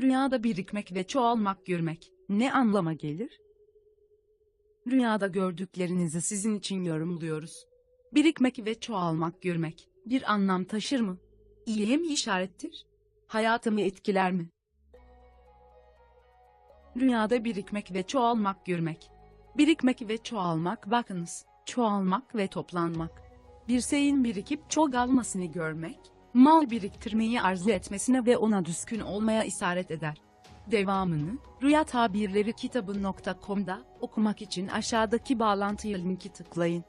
Rüyada birikmek ve çoğalmak görmek ne anlama gelir? Rüyada gördüklerinizi sizin için yorumluyoruz. Birikmek ve çoğalmak görmek bir anlam taşır mı? İyiye mi işarettir? Hayatımı etkiler mi? Rüyada birikmek ve çoğalmak görmek. Birikmek ve çoğalmak bakınız, çoğalmak ve toplanmak. Bir şeyin birikip çoğalmasını görmek, mal biriktirmeyi arzu etmesine ve ona düşkün olmaya isaret eder. Devamını, Rüya Tabirleri kitabı.com'da okumak için aşağıdaki bağlantıya linki tıklayın.